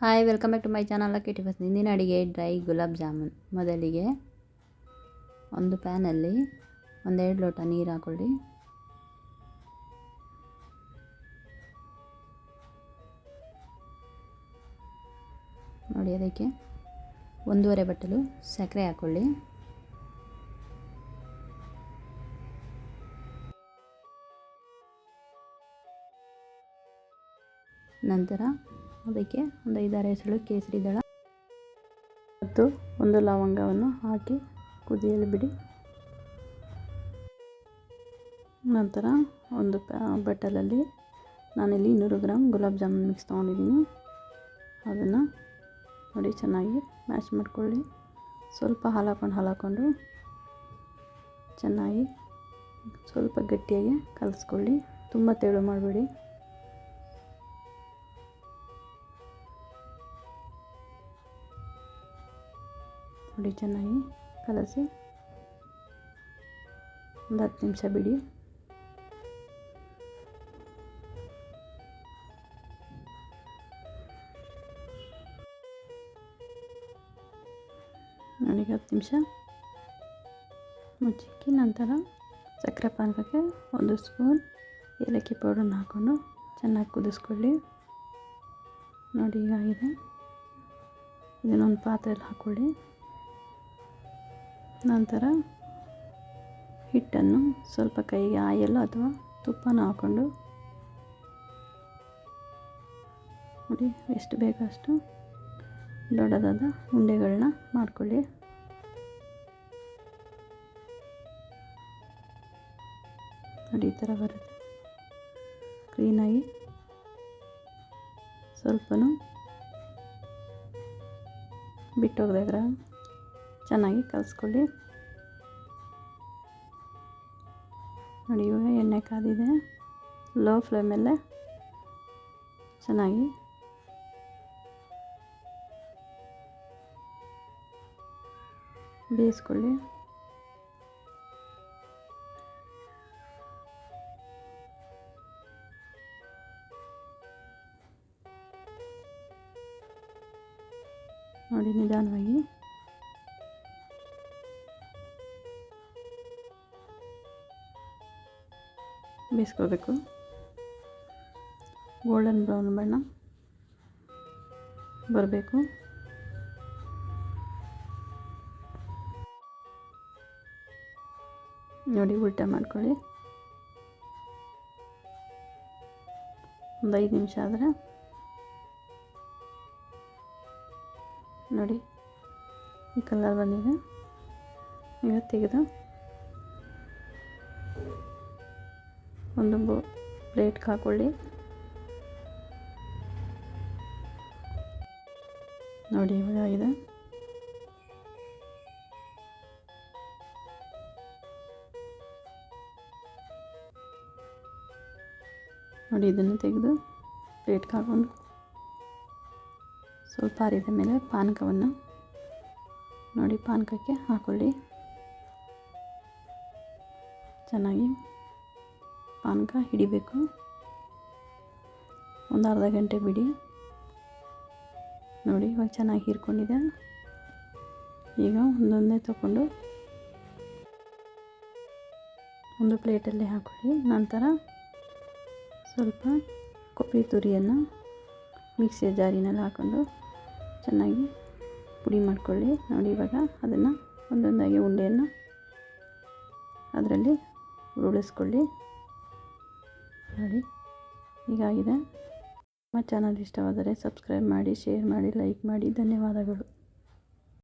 Hi welcome back to my channel lucky ಟಿಫಸ್ ಇಂದಿನ ಅಡಿಗೆ dry gulab jamun. ಮೊದಲಿಗೆ ಒಂದು ಪ್ಯಾನಲ್ಲಿ ಒಂದೆರಡು ಲೋಟ ನೀರು ಹಾಕೊಳ್ಳಿ. ನೋಡಿ ಅದಕ್ಕೆ ಒಂದೂವರೆ ಬಟ್ಟಲು ಸಕ್ಕರೆ ಹಾಕ್ಕೊಳ್ಳಿ ನಂತರ ಅದಕ್ಕೆ ಒಂದು ಐದಾರು ಹೆಸಳು ಕೇಸರಿ ದಳ ಮತ್ತು ಒಂದು ಲವಂಗವನ್ನು ಹಾಕಿ ಕುದಿಯಲು ಬಿಡಿ. ನಂತರ ಒಂದು ಬಟ್ಟಲಲ್ಲಿ ನಾನಿಲ್ಲಿ ಇನ್ನೂರು ಗ್ರಾಮ್ ಗುಲಾಬ್ ಜಾಮೂನ್ ಮಿಕ್ಸ್ ತೊಗೊಂಡಿದ್ದೀನಿ. ಅದನ್ನು ನೋಡಿ ಚೆನ್ನಾಗಿ ಮ್ಯಾಶ್ ಮಾಡಿಕೊಳ್ಳಿ. ಸ್ವಲ್ಪ ಹಾಲಾಕೊಂಡು ಹಾಲಾಕೊಂಡು ಚೆನ್ನಾಗಿ ಸ್ವಲ್ಪ ಗಟ್ಟಿಯಾಗಿ ಕಲಿಸ್ಕೊಳ್ಳಿ. ತುಂಬ ತೆಳು ಮಾಡಬೇಡಿ. ನೋಡಿ ಚೆನ್ನಾಗಿ ಕಲಸಿ ಒಂದು ಹತ್ತು ನಿಮಿಷ ಬಿಡಿ. ನೋಡಿ ಹತ್ತು ನಿಮಿಷ ಮುಚ್ಚಿಕ್ಕಿ ನಂತರ ಸಕ್ಕರೆ ಪಾನಕಕ್ಕೆ ಒಂದು ಸ್ಪೂನ್ ಏಲಕ್ಕಿ ಪೌಡರ್ನ ಹಾಕ್ಕೊಂಡು ಚೆನ್ನಾಗಿ ಕುದಿಸ್ಕೊಳ್ಳಿ. ನೋಡಿ ಹೀಗಾಗಿದೆ ಇದನ್ನೊಂದು ಪಾತ್ರೆಯಲ್ಲಿ ಹಾಕ್ಕೊಳ್ಳಿ. ನಂತರ ಹಿಟ್ಟನ್ನು ಸ್ವಲ್ಪ ಕೈಗೆ ಆಯಿಲ್ ಅಥವಾ ತುಪ್ಪನ ಹಾಕ್ಕೊಂಡು ನೋಡಿ, ಎಷ್ಟು ಬೇಕಷ್ಟು ದೊಡ್ಡದಾದ ಉಂಡೆಗಳನ್ನ ಮಾಡಿಕೊಳ್ಳಿ. ನೋಡಿ, ಈ ಥರ ಬರುತ್ತೆ. ಕ್ಲೀನಾಗಿ ಸ್ವಲ್ಪನೂ ಬಿಟ್ಟೋಗ್ದಾಗ ಚೆನ್ನಾಗಿ ಕಲಿಸ್ಕೊಳ್ಳಿ. ನೋಡಿ ಇವಾಗ ಎಣ್ಣೆ ಕಾದಿದೆ. ಲೋ ಫ್ಲೇಮಲ್ಲೇ ಚೆನ್ನಾಗಿ ಬೇಯಿಸ್ಕೊಳ್ಳಿ. ನೋಡಿ ನಿಧಾನವಾಗಿ. ಬೇಯಿಸ್ಕೋಬೇಕು. ಗೋಲ್ಡನ್ ಬ್ರೌನ್ ಬಣ್ಣ ಬರಬೇಕು. ನೋಡಿ ಉಲ್ಟ ಮಾಡ್ಕೊಳ್ಳಿ. ಒಂದು ಐದು ನಿಮಿಷ ಆದರೆ. ನೋಡಿ ಈ ಕಲರ್ ಬಂದಿದೆ. ಈಗ ತೆಗೆದು ಒಂದು ಪ್ಲೇಟ್ಗೆ ಹಾಕೊಳ್ಳಿ. ನೋಡಿ, ಇವಾಗ ನೋಡಿ, ಇದನ್ನು ತೆಗೆದು ಪ್ಲೇಟ್ ಹಾಕೊಂಡು. ಸ್ವಲ್ಪ ಆರಿದ ಮೇಲೆ ಪಾನಕವನ್ನು ನೋಡಿ, ಪಾನಕಕ್ಕೆ ಹಾಕ್ಕೊಳ್ಳಿ ಚೆನ್ನಾಗಿ ಪಾನಕ ಹಿಡಿಬೇಕು. ಒಂದು ಅರ್ಧ ಗಂಟೆ ಬಿಡಿ. ನೋಡಿ, ಇವಾಗ ಚೆನ್ನಾಗಿ ಹೀರ್ಕೊಂಡಿದೆ. ಈಗ ಒಂದೊಂದೇ ತಗೊಂಡು ಒಂದು ಪ್ಲೇಟಲ್ಲಿ ಹಾಕೊಳ್ಳಿ. ನಂತರ ಸ್ವಲ್ಪ ಕೊಬ್ಬರಿ ತುರಿಯನ್ನು ಮಿಕ್ಸಿಯ ಜಾರಿನಲ್ಲಿ ಹಾಕ್ಕೊಂಡು ಚೆನ್ನಾಗಿ ಪುಡಿ ಮಾಡಿಕೊಳ್ಳಿ. ನೋಡಿ, ಇವಾಗ ಅದನ್ನು ಒಂದೊಂದಾಗಿ ಉಂಡೆಯನ್ನು ಅದರಲ್ಲಿ ಉರುಳಿಸ್ಕೊಳ್ಳಿ. ನೋಡಿ ಹೀಗಾಗಿದೆ. ನಮ್ಮ ಚಾನಲ್ ಇಷ್ಟವಾದರೆ ಸಬ್ಸ್ಕ್ರೈಬ್ ಮಾಡಿ ಶೇರ್ ಮಾಡಿ ಲೈಕ್ ಮಾಡಿ. ಧನ್ಯವಾದಗಳು.